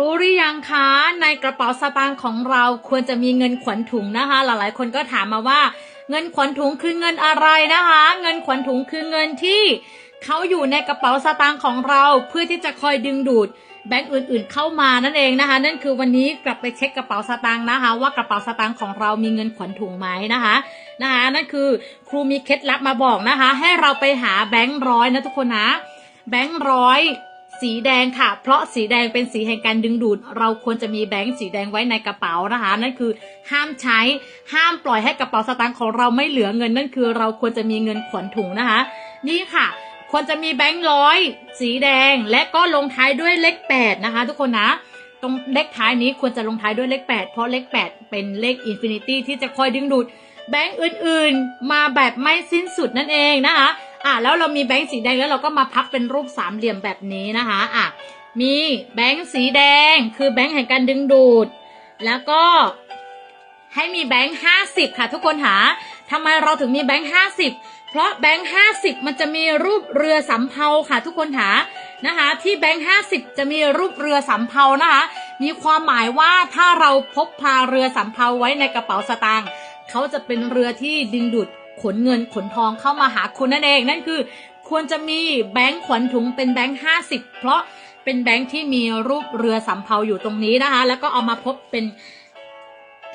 รู้หรือยังคะในกระเป๋าสตางค์ของเราควรจะมีเงินขวัญถุงนะคะ หลายๆ คนก็ถามมาว่า เงินขวัญถุงคือเงินอะไรนะคะ เงินขวัญถุงคือเงินที่เขาอยู่ในกระเป๋าสตางค์ของเราเพื่อที่จะคอยดึงดูดแบงก์อื่นๆเข้ามานั่นเองนะคะ นั่นคือวันนี้กลับไปเช็คกระเป๋าสตางค์นะคะ ว่ากระเป๋าสตางค์ของเรามีเงินขวัญถุงไหมนะคะนะคะ นั่นคือครูมีเคล็ดลับมาบอกนะคะ ให้เราไปหาแบงค์ร้อยนะทุกคนนะแบงค์ร้อย สีแดงค่ะ เพราะสีแดงเป็นสีแห่งการดึงดูด เราควรจะมีแบงค์สีแดงไว้ในกระเป๋านะคะ นั่นคือห้ามใช้ห้ามปล่อยให้กระเป๋าสตางค์ของเราไม่เหลือเงิน นั่นคือเราควรจะมีเงินขวัญถุงนะคะ นี่ค่ะ ควรจะมีแบงค์ร้อยสีแดงและก็ลงท้ายด้วยเลขแปดนะคะ ทุกคนนะตรงเลขท้ายนี้ควรจะลงท้ายด้วยเลข 8 เพราะเลข 8 เป็นเลขอินฟินิตี้ที่จะคอยดึงดูดแบงก์อื่นๆ มาแบบไม่สิ้นสุดนั่นเองนะคะ อะแล้วเรามีแบงก์สีแดงแล้วเราก็มาพับเป็นรูปสามเหลี่ยมแบบนี้นะคะอะมีแบงก์สีแดงคือแบงก์แห่งการดึงดูด แล้วก็ให้มีแบงค์ห้าสิบค่ะทุกคนหาทำไมเราถึงมีแบงค์ห้าสิบเพราะแบงค์ห้าสิบมันจะมีรูปเรือสำเภาค่ะทุกคนหานะคะที่แบงค์ห้าสิบจะมีรูปเรือสำเภานะคะ มีความหมายว่าถ้าเราพกพาเรือสำเภาไว้ในกระเป๋าสตางค์เขาจะเป็นเรือที่ดึงดูด ขนเงินขนทองเข้ามาหาคุณนั่นเอง นั่นคือควรจะมีแบงค์ขวัญถุงเป็นแบงค์ห้าสิบเพราะเป็นแบงค์ที่มีรูปเรือสำเภาอยู่ตรงนี้นะคะ แล้วก็เอามาพบเป็น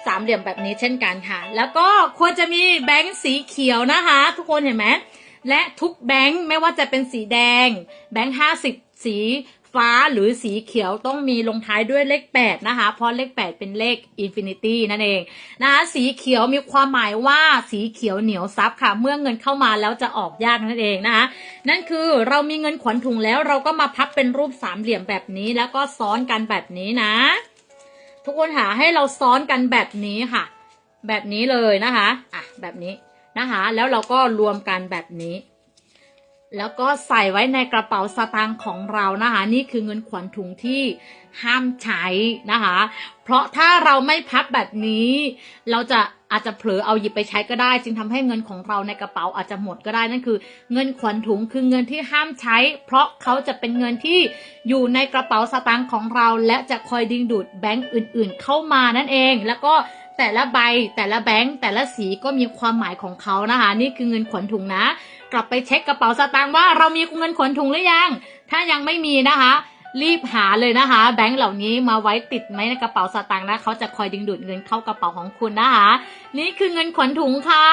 สามเหลี่ยมแบบนี้เช่นกันค่ะ แล้วก็ควรจะมีแบงค์สีเขียวนะคะ ทุกคนเห็นไหมและทุกแบงค์ไม่ว่าจะเป็นสีแดง แบงค์ห้าสิบสี ฟ้าหรือสีเขียวต้องมีลงท้ายด้วยเลข 8 นะคะ เพราะเลข 8 เป็นเลขอินฟินิตี้นั่นเองนะคะสีเขียวมีความหมายว่าสีเขียวเหนียวซับค่ะ เมื่อเงินเข้ามาแล้วจะออกยากนั่นเองนะคะ นั่นคือเรามีเงินขวัญถุงแล้วเราก็มาพับเป็นรูปสามเหลี่ยมแบบนี้ แล้วก็ซ้อนกันแบบนี้นะ ทุกคนหาให้เราซ้อนกันแบบนี้ค่ะ แบบนี้เลยนะคะอะแบบนี้นะคะ แล้วเราก็รวมกันแบบนี้ แล้วก็ใส่ไว้ในกระเป๋าสตางค์ของเรานะคะ นี่คือเงินขวัญถุงที่ห้ามใช้นะคะ เพราะถ้าเราไม่พับแบบนี้ เราจะอาจจะเผลอเอาหยิบไปใช้ก็ได้ จึงทำให้เงินของเราในกระเป๋าอาจจะหมดก็ได้นั่นคือ เงินขวัญถุงคือเงินที่ห้ามใช้ เพราะเขาจะเป็นเงินที่อยู่ในกระเป๋าสตางค์ของเรา และจะคอยดึงดูดแบงก์อื่น ๆ เข้ามานั่นเอง แล้วก็แต่ละใบแต่ละแบงก์แต่ละสีก็มีความหมายของเขานะคะ นี่คือเงินขวัญถุงนะ กลับไปเช็คกระเป๋าสตางค์ว่าเรามีเงินขนถุงหรือยัง ถ้ายังไม่มีนะคะ รีบหาเลยนะคะ แบงค์เหล่านี้มาไว้ติดไหมในกระเป๋าสตางค์นะเขาจะคอยดึงดูดเงินเข้ากระเป๋าของคุณนะคะ นี่คือเงินขนถุงค่ะ